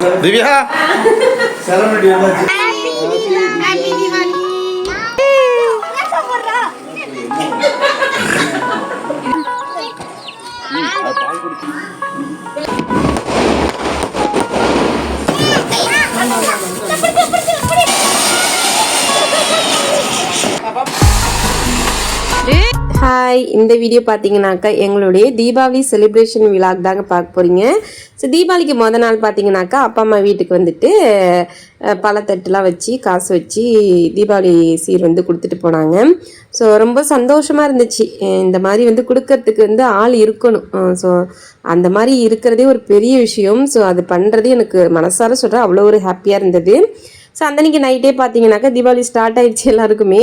아, 리비야? 아. 사람을 이용하지. Hi இந்த video பார்த்தீங்கன்னாக்கா எங்களுடைய தீபாவளி செலிப்ரேஷன் விழாக் தாங்க பார்க்க போகிறீங்க ஸோ தீபாவளிக்கு மொதல் நாள் பார்த்தீங்கன்னாக்கா அப்பா அம்மா வீட்டுக்கு வந்துட்டு பழத்தட்டுலாம் வச்சு காசு வச்சு தீபாவளி சீர் வந்து கொடுத்துட்டு போனாங்க. ஸோ ரொம்ப சந்தோஷமாக இருந்துச்சு. இந்த மாதிரி வந்து கொடுக்கறதுக்கு வந்து ஆள் இருக்கணும். ஸோ அந்த மாதிரி இருக்கிறதே ஒரு பெரிய விஷயம். ஸோ அது பண்ணுறது எனக்கு மனசார சொல்கிறேன் அவ்வளோ ஒரு ஹாப்பியாக இருந்தது. ஸோ அன்னைக்கு நைட்டே பார்த்தீங்கன்னாக்கா தீபாவளி ஸ்டார்ட் ஆகிடுச்சு எல்லாருக்குமே.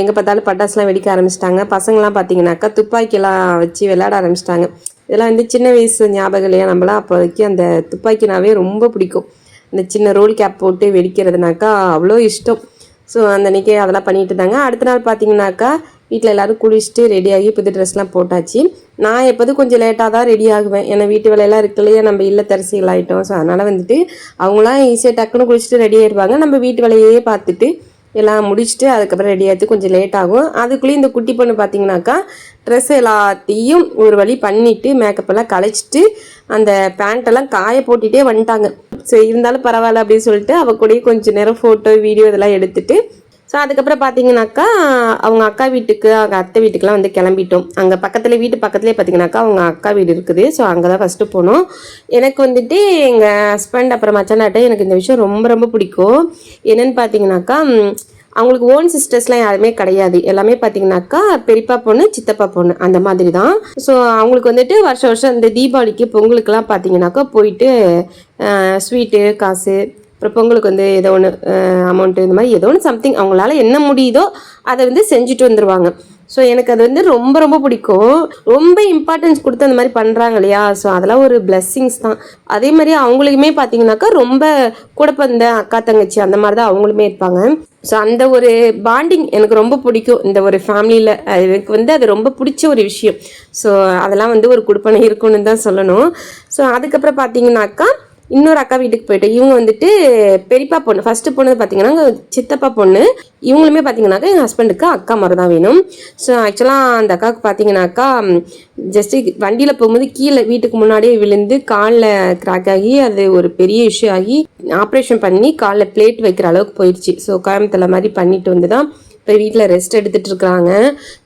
எங்கே பார்த்தாலும் பட்டாசுலாம் வெடிக்க ஆரம்பிச்சிட்டாங்க. பசங்களாம் பார்த்தீங்கன்னாக்கா துப்பாக்கிலாம் வச்சு விளையாட ஆரம்பிச்சிட்டாங்க. இதெல்லாம் வந்து சின்ன வயசு ஞாபகம் இல்லையா? நம்மளாம் அப்போதைக்கு அந்த துப்பாக்கினாவே ரொம்ப பிடிக்கும். இந்த சின்ன ரோல் கேப் போட்டு வெடிக்கிறதுனாக்கா அவ்வளோ இஷ்டம். ஸோ அந்த அன்றைக்கி அதெல்லாம் பண்ணிகிட்டு இருந்தாங்க. அடுத்த நாள் பார்த்தீங்கன்னாக்கா வீட்டில் எல்லோரும் குளிச்சுட்டு ரெடியாகி புது ட்ரெஸ்லாம் போட்டாச்சு. நான் எப்போதும் கொஞ்சம் லேட்டாக தான் ரெடி ஆகுவேன். ஏன்னா வீட்டு வேலையெல்லாம் இருக்கலையே நம்ம நம்ம இல்லத்தரசிகள் ஆகிட்டோம் ஸோ அதனால் வந்துட்டு அவங்களாம் ஈஸியாக டக்குன்னு குளிச்சுட்டு ரெடி ஆயிடுவாங்க நம்ம வீட்டு வேலையே பார்த்துட்டு எல்லாம் முடிச்சுட்டு அதுக்கப்புறம் ரெடி ஆகிட்டு கொஞ்சம் லேட் ஆகும். அதுக்குள்ளேயும் இந்த குட்டி பொண்ணு பார்த்தீங்கன்னாக்கா ட்ரெஸ் எல்லாத்தையும் ஒரு வழி பண்ணிவிட்டு மேக்கப் எல்லாம் அந்த பேண்ட்டெல்லாம் காய போட்டுகிட்டே வந்துட்டாங்க. ஸோ இருந்தாலும் பரவாயில்ல அப்படின்னு சொல்லிட்டு அவள் கூடயே கொஞ்சம் நேரம் ஃபோட்டோ வீடியோ இதெல்லாம் எடுத்துகிட்டு ஸோ அதுக்கப்புறம் பார்த்தீங்கன்னாக்கா அவங்க அக்கா வீட்டுக்கு அவங்க அத்தை வீட்டுக்குலாம் வந்து கிளம்பிட்டோம். அங்கே பக்கத்தில் வீட்டு பக்கத்துலேயே பார்த்தீங்கன்னாக்கா அவங்க அக்கா வீடு இருக்குது. ஸோ அங்கே தான் ஃபஸ்ட்டு போனோம். எனக்கு வந்துட்டு எங்கள் ஹஸ்பண்ட் அப்புறம் மச்சானாட்ட எனக்கு இந்த விஷயம் ரொம்ப ரொம்ப பிடிக்கும். என்னென்னு பார்த்தீங்கன்னாக்கா அவங்களுக்கு ஓன் சிஸ்டர்ஸ்லாம் யாருமே கிடையாது. எல்லாமே பார்த்தீங்கன்னாக்கா பெரியப்பா பொண்ணு சித்தப்பா பொண்ணு. அந்த மாதிரி தான் ஸோ அவங்களுக்கு வந்துட்டு வருஷம் வருஷம் இந்த தீபாவளிக்கு பொங்கலுக்குலாம் பார்த்தீங்கன்னாக்கா போயிட்டு ஸ்வீட்டு காசு அப்புறம் பொங்கலுக்கு வந்து ஏதோ ஒன்று அமௌண்ட்டு இந்த மாதிரி ஏதோ ஒன்று சம்திங் அவங்களால என்ன முடியுதோ அதை வந்து செஞ்சுட்டு வந்துடுவாங்க ஸோ எனக்கு அது வந்து ரொம்ப ரொம்ப பிடிக்கும். ரொம்ப இம்பார்ட்டன்ஸ் கொடுத்து அந்த மாதிரி பண்ணுறாங்க இல்லையா? ஸோ அதெல்லாம் ஒரு பிளெஸ்ஸிங்ஸ் தான். அதே மாதிரி அவங்களுக்குமே பார்த்தீங்கன்னாக்கா ரொம்ப கூட பிறந்த அக்கா தங்கச்சி அந்த மாதிரி தான் அவங்களுமே இருப்பாங்க. ஸோ அந்த ஒரு பாண்டிங் எனக்கு ரொம்ப பிடிக்கும். இந்த ஒரு ஃபேமிலியில் எனக்கு வந்து அது ரொம்ப பிடிச்ச ஒரு விஷயம். ஸோ அதெல்லாம் வந்து ஒரு குடுப்பனை இருக்குன்னு தான் சொல்லணும். ஸோ அதுக்கப்புறம் பார்த்தீங்கன்னாக்கா இன்னொரு அக்கா வீட்டுக்கு போயிட்டோம் இவங்க வந்துட்டு பெரியப்பா பொண்ணு ஃபர்ஸ்ட் பொண்ணு பார்த்தீங்கன்னா சித்தப்பா பொண்ணு. இவங்களுமே பார்த்தீங்கன்னாக்கா என் ஹஸ்பண்டுக்கு அக்கா மாதிரி தான் வேணும் ஸோ ஆக்சுவலாக அந்த அக்காவுக்கு பார்த்தீங்கன்னாக்கா ஜஸ்ட்டு வண்டியில் போகும்போது கீழே வீட்டுக்கு முன்னாடியே விழுந்து காலில் கிராக் ஆகி அது ஒரு பெரிய இஷ்யூ ஆகி ஆப்ரேஷன் பண்ணி காலில் பிளேட் வைக்கிற அளவுக்கு போயிடுச்சு. ஸோ கோயம்புத்தூர் மாதிரி பண்ணிட்டு வந்து தான் இப்போ வீட்டில் ரெஸ்ட் எடுத்துகிட்டு இருக்கிறாங்க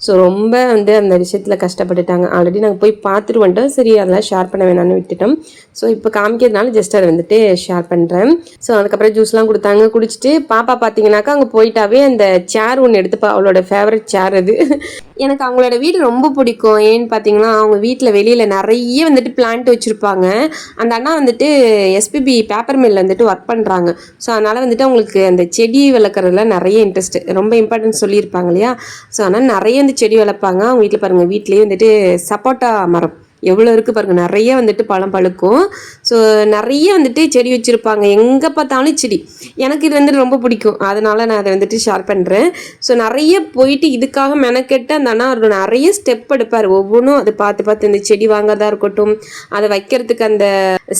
ஸோ ரொம்ப வந்து அந்த விஷயத்தில் கஷ்டப்பட்டுட்டாங்க. ஆல்ரெடி நாங்கள் போய் பார்த்துட்டு வந்துட்டோம் சரி அதெல்லாம் ஷேர் பண்ண வேணாம்னு விட்டுட்டோம். ஸோ இப்போ காமிக்கிறதுனால ஜஸ்ட் அதை வந்துட்டு ஷேர் பண்ணுறேன் ஸோ அதுக்கப்புறம் ஜூஸ்லாம் கொடுத்தாங்க. குடிச்சிட்டு பாப்பா பார்த்தீங்கன்னாக்கா அங்கே போயிட்டாவே அந்த சேர் ஒன்று எடுத்துப்பா அவளோட ஃபேவரட் சேர் அது. எனக்கு அவங்களோட வீடு ரொம்ப பிடிக்கும். ஏன்னு பார்த்தீங்கன்னா அவங்க வீட்டில் வெளியில் நிறைய வந்துட்டு பிளான்ட் வச்சுருப்பாங்க. அந்த அண்ணா வந்துட்டு எஸ்பிபி பேப்பர் மில்லில் வந்துட்டு ஒர்க் பண்ணுறாங்க ஸோ அதனால் வந்துட்டு அவங்களுக்கு அந்த செடி வளர்க்குறதுல நிறைய இன்ட்ரெஸ்ட் ரொம்ப அப்படின்னு சொல்லியிருப்பாங்க இல்லையா? ஸோ ஆனால் நிறைய வந்து செடி வளர்ப்பாங்க. அவங்க வீட்டில் பாருங்கள் வீட்லேயே வந்துட்டு சப்போட்டா மரம். எவ்வளோ இருக்குது பாருங்க. நிறைய வந்துட்டு பழம் பழுக்கும். ஸோ நிறைய வந்துட்டு செடி வச்சுருப்பாங்க. எங்கே பார்த்தாலும் செடி. எனக்கு இது வந்து ரொம்ப பிடிக்கும். அதனால் நான் அதை வந்துட்டு ஷேர் பண்ணுறேன் ஸோ நிறைய போயிட்டு இதுக்காக மெனக்கெட்டு அந்த அண்ணா அவர் நிறைய ஸ்டெப் எடுப்பார். ஒவ்வொன்றும் அதை பார்த்து பார்த்து இந்த செடி வாங்கிறதா இருக்கட்டும் அதை வைக்கிறதுக்கு அந்த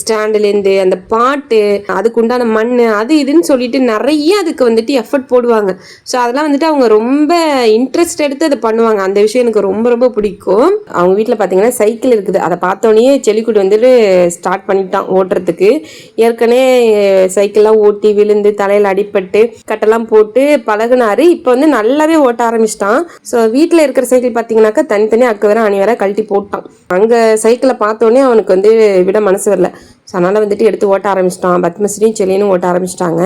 ஸ்டாண்டுலேருந்து அந்த பாட்டு அதுக்கு உண்டான மண் அது இதுன்னு சொல்லிட்டு நிறைய அதுக்கு வந்துட்டு எஃபர்ட் போடுவாங்க. ஸோ அதெல்லாம் வந்துட்டு அவங்க ரொம்ப இன்ட்ரெஸ்ட் எடுத்து அதை பண்ணுவாங்க. அந்த விஷயம் எனக்கு ரொம்ப ரொம்ப பிடிக்கும். அவங்க வீட்டில் பார்த்தீங்கன்னா சைக்கிள் இருக்குது அதை பார்த்தோன்னே செலிக்குடி வந்துட்டு ஸ்டார்ட் பண்ணிட்டான் ஓட்டுறதுக்கு. ஏற்கனவே சைக்கிள்லாம் ஓட்டி விழுந்து தலையில் அடிப்பட்டு கட்டெல்லாம் போட்டு பழகுனாரு. இப்போ வந்து நல்லாவே ஓட்ட ஆரம்பிச்சிட்டான். ஸோ வீட்டில் இருக்கிற சைக்கிள் பார்த்தீங்கன்னாக்கா தனித்தனியாக அக்கு வேற அணி வேற கழட்டி போட்டான். அங்கே சைக்கிளை பார்த்தோன்னே அவனுக்கு வந்து விட மனசு வரல. ஸோ அதனால் வந்துட்டு எடுத்து ஓட்ட ஆரம்பிச்சிட்டோம். பத்மஸ்ரீயும் செல்லினும் ஓட்ட ஆரம்பிச்சிட்டாங்க.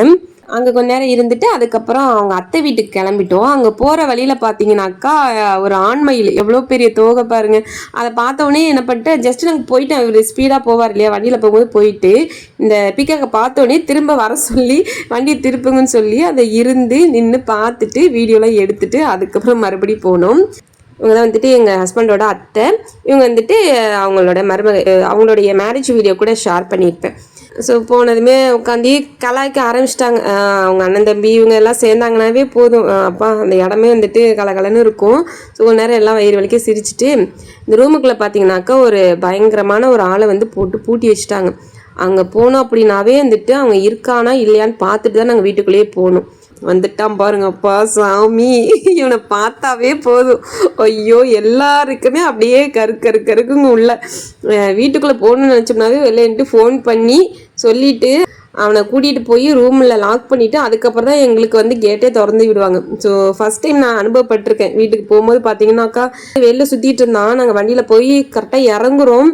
அங்கே கொஞ்ச நேரம் இருந்துட்டு அதுக்கப்புறம் அவங்க அத்தை வீட்டுக்கு கிளம்பிட்டோம். அங்கே போகிற வழியில் பார்த்தீங்கன்னாக்கா ஒரு ஆண்மயில். எவ்வளோ பெரிய தோகை பாருங்க. அதை பார்த்தோன்னே என்ன பண்ணிட்டேன் ஜஸ்ட் நாங்கள் போயிட்டேன். இவர் ஸ்பீடாக போவார் இல்லையா? வண்டியில் போகும்போது போயிட்டு இந்த பிக்கக்கை பார்த்தோன்னே திரும்ப வர சொல்லி வண்டியை திருப்புங்கன்னு சொல்லி அதை இருந்து நின்று பார்த்துட்டு வீடியோலாம் எடுத்துட்டு அதுக்கப்புறம் மறுபடியும் போனோம். இவங்க தான் வந்துட்டு எங்கள் ஹஸ்பண்டோட அத்தை. இவங்க வந்துட்டு அவங்களோட மருமக அவங்களுடைய மேரேஜ் வீடியோ கூட ஷேர் பண்ணியிருப்பேன். ஸோ போனதுமே உட்காந்து கலாய்க்க ஆரம்பிச்சிட்டாங்க. அவங்க அண்ணன் தம்பி இவங்க எல்லாம் சேர்ந்தாங்கனாவே போதும். அப்பா அந்த இடமே வந்துட்டு கலகலன்னு இருக்கும். ஸோ கொஞ்ச நேரம் எல்லாம் வயிறு வலிக்க சிரிச்சிட்டு இந்த ரூமுக்குள்ளே பார்த்தீங்கன்னாக்கா ஒரு பயங்கரமான ஒரு ஆளை வந்து போட்டு பூட்டி வச்சுட்டாங்க. அங்கே போனோம் அப்படின்னாவே வந்துட்டு அவங்க இருக்கானா இல்லையான்னு பார்த்துட்டு தான் நாங்கள் வீட்டுக்குள்ளேயே போகணும் வந்துட்டான் பாருங்கப்பா சாமி. இவனை பார்த்தாவே போதும். ஐயோ எல்லாருக்குமே அப்படியே கரு கரு கருக்குங்க உள்ள. வீட்டுக்குள்ளே போகணும்னு நினச்சோம்னாவே வெளியன்ட்டு ஃபோன் பண்ணி சொல்லிட்டு அவனை கூட்டிகிட்டு போய் ரூமில் லாக் பண்ணிவிட்டு அதுக்கப்புறம் தான் எங்களுக்கு வந்து கேட்டே திறந்து விடுவாங்க. ஸோ ஃபஸ்ட் டைம் நான் அனுபவப்பட்டிருக்கேன். வீட்டுக்கு போகும்போது பார்த்தீங்கன்னாக்கா வெளில சுற்றிட்டு இருந்தான். நாங்கள் வண்டியில் போய் கரெக்டாக இறங்குறோம்.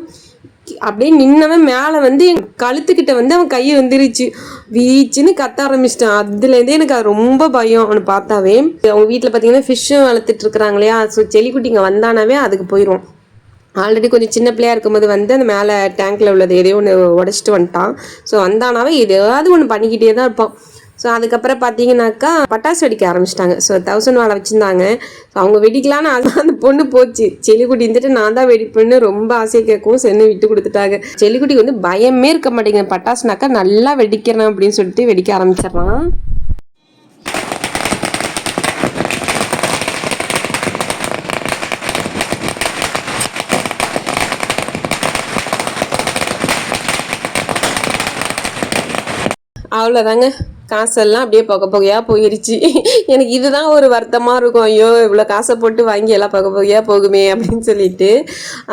அப்படியே நின்னவன் மேலே வந்து என் கழுத்துக்கிட்ட வந்து அவன் கையை வந்துருச்சு. வீச்சுன்னு கத்த ஆரம்பிச்சிட்டான். அதுலேருந்தே எனக்கு அது ரொம்ப பயம். அவனை பார்த்தாவே அவங்க வீட்டில் பார்த்தீங்கன்னா ஃபிஷ்ஷும் வளர்த்துட்டு இருக்கிறாங்க இல்லையா? ஸோ செலிக்குட்டிங்க வந்தானாவே அதுக்கு போயிடும் ஆல்ரெடி கொஞ்சம் சின்ன பிள்ளையா இருக்கும்போது வந்து அந்த மேலே டேங்க்கில் உள்ளது எதையோ ஒன்று உடச்சிட்டு வந்துட்டான். ஸோ வந்தானாவே எதையாவது ஒன்று பண்ணிக்கிட்டே தான் இருப்பான். ஸோ அதுக்கப்புறம் பார்த்தீங்கன்னாக்கா பட்டாசு வெடிக்க ஆரம்பிச்சிட்டாங்க. ஸோ தௌசண்ட் வாழை வச்சுருந்தாங்க. ஸோ அவங்க வெடிக்கலான்னு அதான் அந்த பொண்ணு போச்சு. செலிக்குட்டி இருந்துட்டு நான் தான் வெடிப்பேன்னு ரொம்ப ஆசை கேட்கவும் சென்னு விட்டு கொடுத்துட்டாங்க. செல்லிக்குட்டி வந்து பயமே இருக்க மாட்டேங்க பட்டாசுனாக்கா நல்லா வெடிக்கிறேன் அப்படின்னு சொல்லிட்டு வெடிக்க ஆரம்பிச்சிடறான். அவ்வளோதாங்க காசெல்லாம் அப்படியே புகை புகையாக போயிருச்சு. எனக்கு இதுதான் ஒரு வருத்தமாக இருக்கும். ஐயோ இவ்வளோ காசை போட்டு வாங்கி எல்லாம் புகை புகையாக போகுமே அப்படின்னு சொல்லிட்டு.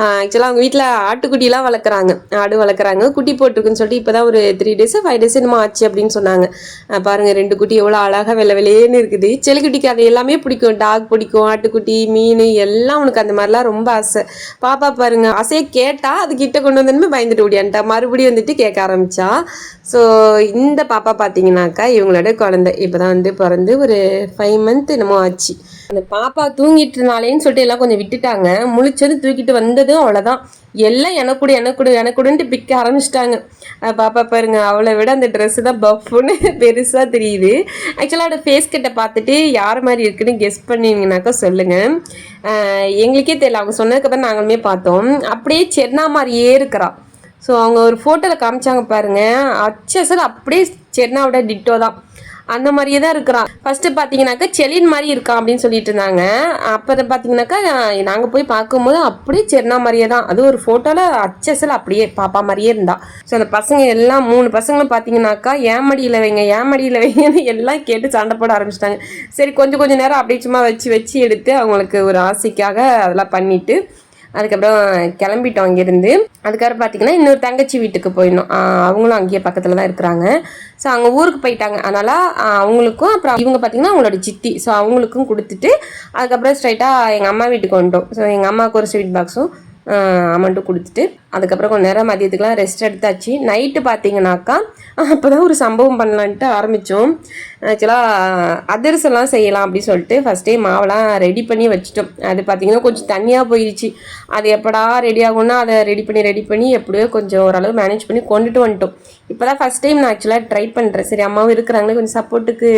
ஆக்சுவலாக அவங்க வீட்டில் ஆட்டுக்குட்டிலாம் வளர்க்குறாங்க. ஆடு வளர்க்குறாங்க. குட்டி போட்டிருக்குன்னு சொல்லிட்டு இப்போ தான் ஒரு த்ரீ டேஸு ஃபைவ் டேஸ் என்னமோ ஆச்சு அப்படின்னு சொன்னாங்க. பாருங்கள் ரெண்டு குட்டி எவ்வளோ அழகாக வெள்ளை வெளியேன்னு இருக்குது. செலிக்குட்டிக்கு அது எல்லாமே பிடிக்கும். டாக் பிடிக்கும் ஆட்டுக்குட்டி மீன் எல்லாம் உனக்கு அந்த மாதிரிலாம் ரொம்ப ஆசை. பாப்பா பாருங்க ஆசையை கேட்டால் அது கிட்ட கொண்டு வந்தோமே பயந்துட்டு ஓடியான்ட்டா. மறுபடியும் வந்துட்டு கேட்க ஆரம்பிச்சா. ஸோ இந்த பாப்பா பார்த்தீங்கன்னாக்கா இவங்களோட குழந்தை இப்போ தான் வந்து பிறந்து ஒரு ஃபைவ் மந்த் என்னமோ ஆச்சு. அந்த பாப்பா தூங்கிட்டு இருந்தாலேன்னு சொல்லிட்டு எல்லாம் கொஞ்சம் விட்டுட்டாங்க. முழிச்சது தூக்கிட்டு வந்ததும் அவ்வளோதான் எல்லாம் எனக்கூட எனக்கூட எனக்கு பிக்க ஆரம்பிச்சிட்டாங்க. பாப்பா பாருங்க அவளை விட அந்த ட்ரெஸ்ஸு தான் பஃப்னு பெருசாக தெரியுது. ஆக்சுவலாக அவட ஃபேஸ் கிட்ட பார்த்துட்டு யார் மாதிரி இருக்குன்னு கெஸ் பண்ணிங்கனாக்கா சொல்லுங்கள் எங்களுக்கே தெரியல. அவங்க சொன்னதுக்கப்புறம் நாங்களுமே பார்த்தோம். அப்படியே சென்னா மாதிரியே இருக்கிறான் ஸோ அவங்க ஒரு ஃபோட்டோவில் காமிச்சாங்க பாருங்க. அச்சசல் அப்படியே சென்னாவோட டிட்டோ தான். அந்த மாதிரியே தான் இருக்கிறான். ஃபர்ஸ்ட் பார்த்தீங்கன்னாக்கா செலின் மாதிரி இருக்கான் அப்படின்னு சொல்லிட்டு இருந்தாங்க. அப்புறம் பார்த்தீங்கன்னாக்கா நாங்கள் போய் பார்க்கும்போது அப்படியே சென்னா மாதிரியே தான். அது ஒரு ஃபோட்டோவில் அச்சசல் அப்படியே பாப்பா மாதிரியே இருந்தா. ஸோ அந்த பசங்க எல்லாம் மூணு பசங்களும் பார்த்தீங்கன்னாக்கா ஏன் வைங்க ஏன் வைங்கன்னு எல்லாம் கேட்டு சண்டை போட ஆரம்பிச்சிட்டாங்க. சரி கொஞ்சம் கொஞ்சம் நேரம் அப்படியே சும்மா வச்சு வச்சு எடுத்து அவங்களுக்கு ஒரு ஆசைக்காக அதெல்லாம் பண்ணிட்டு அதுக்கப்புறம் கிளம்பிட்டோம் அங்கேருந்து அதுக்கப்புறம் பார்த்தீங்கன்னா இன்னொரு தங்கச்சி வீட்டுக்கு போயிடணும் அவங்களும் அங்கேயே பக்கத்தில் தான் இருக்கிறாங்க. ஸோ அவங்க ஊருக்கு போயிட்டாங்க. அதனால் அவங்களுக்கும் அப்புறம் இவங்க பார்த்தீங்கன்னா அவங்களோட சித்தி. ஸோ அவங்களுக்கும் கொடுத்துட்டு அதுக்கப்புறம் ஸ்ட்ரைட்டாக எங்கள் அம்மா வீட்டுக்கு வந்துட்டோம். ஸோ எங்கள் அம்மாவுக்கு ஒரு ஸ்வீட் பாக்ஸும் அமௌண்ட்டும் கொடுத்துட்டு அதுக்கப்புறம் கொஞ்சம் நேரம் மதியத்துக்குலாம் ரெஸ்ட் எடுத்தாச்சு. நைட்டு பார்த்தீங்கன்னாக்கா அப்போ தான் ஒரு சம்பவம் பண்ணலான்ட்டு ஆரம்பித்தோம் ஆக்சுவலாக அதிரசம்லாம் செய்யலாம் அப்படின்னு சொல்லிட்டு ஃபஸ்ட்டே மாவெல்லாம் ரெடி பண்ணி வச்சிட்டோம். அது பார்த்தீங்கன்னா கொஞ்சம் தனியாக போயிடுச்சு அது எப்படா ரெடி ஆகும்னா அதை ரெடி பண்ணி ரெடி பண்ணி எப்படியோ கொஞ்சம் ஓரளவு மேனேஜ் பண்ணி கொண்டுட்டு வந்துட்டோம். இப்போ தான் ஃபஸ்ட் டைம் நான் ஆக்சுவலாக ட்ரை பண்ணுறேன் சரி அம்மாவும் இருக்கிறாங்களே கொஞ்சம் சப்போர்ட்டுக்கு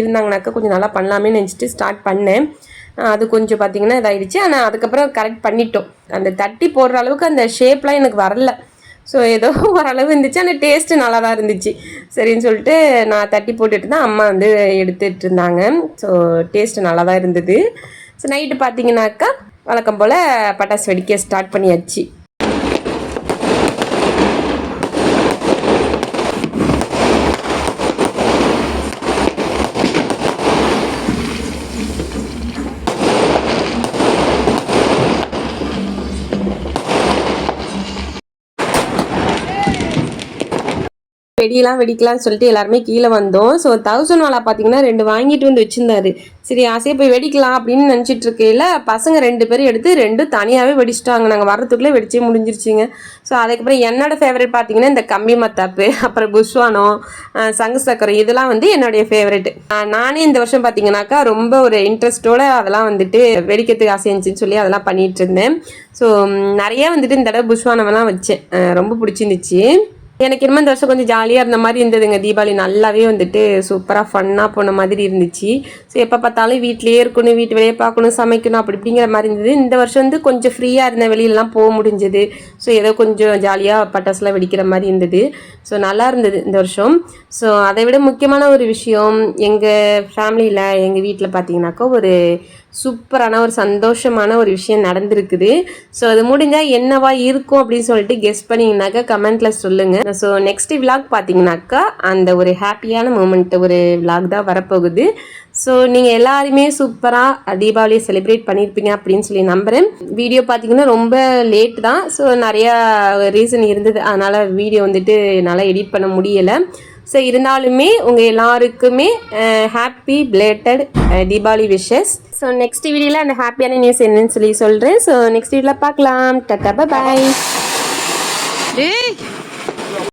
இருந்தாங்கனாக்கா கொஞ்சம் நல்லா பண்ணலாமே நினச்சிட்டு ஸ்டார்ட் பண்ணேன். அது கொஞ்சம் பார்த்தீங்கன்னா இதாயிடுச்சு. ஆனால் அதுக்கப்புறம் கரெக்ட் பண்ணிட்டோம். அந்த தட்டி போடுற அளவுக்கு அந்த ஷேப்லாம் எனக்கு வரல. ஸோ ஏதோ ஓரளவு இருந்துச்சு. ஆனால் டேஸ்ட்டு நல்லா தான் இருந்துச்சு. சரின்னு சொல்லிட்டு நான் தட்டி போட்டுட்டு தான் அம்மா வந்து எடுத்துகிட்டு இருந்தாங்க. ஸோ டேஸ்ட்டு நல்லா தான் இருந்தது. ஸோ நைட்டு பார்த்தீங்கன்னாக்கா வழக்கம் போல் பட்டாசு வெடிக்க ஸ்டார்ட் பண்ணியாச்சு. வெடியெல்லாம் வெடிக்கலாம்னு சொல்லிட்டு எல்லாருமே கீழே வந்தோம். ஸோ தௌசண்ட் வாலா பார்த்தீங்கன்னா ரெண்டு வாங்கிட்டு வந்து வச்சிருந்தாரு. சரி ஆசையாக போய் வெடிக்கலாம் அப்படின்னு நினச்சிட்டு இருக்கையில் பசங்க ரெண்டு பேரும் எடுத்து ரெண்டும் தனியாகவே வெடிச்சிட்டாங்க. நாங்கள் வரத்துக்குள்ளே வெடிச்சே முடிஞ்சிருச்சுங்க. ஸோ அதுக்கப்புறம் என்னோட ஃபேவரட் பார்த்தீங்கன்னா இந்த கம்பி மத்தாப்பு அப்புறம் புஷ்வானம் சங்கு சக்கரம் இதெல்லாம் வந்து என்னுடைய ஃபேவரெட் நானே இந்த வருஷம் பார்த்தீங்கன்னாக்கா ரொம்ப ஒரு இன்ட்ரெஸ்ட்டோட அதெல்லாம் வந்துட்டு வெடிக்கிறதுக்கு ஆசை இருந்துச்சுன்னு சொல்லி அதெல்லாம் பண்ணிகிட்டு இருந்தேன். ஸோ நிறைய வந்துட்டு இந்த தடவை புஷ்வானமெல்லாம் வச்சேன். ரொம்ப பிடிச்சிருந்துச்சு. எனக்கு என்னமோ இந்த வருஷம் கொஞ்சம் ஜாலியாக இருந்த மாதிரி இருந்ததுங்க. தீபாவளி நல்லாவே வந்துட்டு சூப்பராக ஃபன்னாக போன மாதிரி இருந்துச்சு. ஸோ எப்போ பார்த்தாலும் வீட்லேயே இருக்கணும் வீட்டு வேலையை பார்க்கணும் சமைக்கணும் அப்படி இப்படிங்கிற மாதிரி இருந்தது. இந்த வருஷம் வந்து கொஞ்சம் ஃப்ரீயாக இருந்த வெளியிலலாம் போக முடிஞ்சது. ஸோ ஏதோ கொஞ்சம் ஜாலியாக பட்டாசுலாம் வெடிக்கிற மாதிரி இருந்தது. ஸோ நல்லா இருந்தது இந்த வருஷம். ஸோ அதை விட முக்கியமான ஒரு விஷயம் எங்கள் ஃபேமிலியில் எங்கள் வீட்டில் பார்த்தீங்கன்னாக்கா ஒரு சூப்பரான ஒரு சந்தோஷமான ஒரு விஷயம் நடந்திருக்குது. ஸோ அது முடிஞ்சால் என்னவா இருக்கும் அப்படின்னு சொல்லிட்டு கெஸ் பண்ணிங்கனாக்கா கமெண்ட்டில் சொல்லுங்கள் ஸோ நெக்ஸ்ட் விலாக் பார்த்தீங்கன்னாக்கா அந்த ஒரு ஹாப்பியான மூமெண்ட் ஒரு விலாக் தான் வரப்போகுது. ஸோ நீங்கள் எல்லாருமே சூப்பராக தீபாவளியை செலிப்ரேட் பண்ணியிருப்பீங்க அப்படின்னு சொல்லி நம்புகிறேன் வீடியோ பார்த்தீங்கன்னா ரொம்ப லேட் தான். ஸோ நிறையா ரீசன் இருந்தது. அதனால் வீடியோ வந்துட்டு என்னால் எடிட் பண்ண முடியலை. ஸோ இருந்தாலுமே உங்கள் எல்லாருக்குமே happy belated Deepavali wishes so next வீடியோவில் அந்த ஹாப்பியான நியூஸ் என்னன்னு சொல்லி சொல்கிறேன் ஸோ நெக்ஸ்ட் வீடியோவில் பார்க்கலாம். டட்டா பாய் டேய்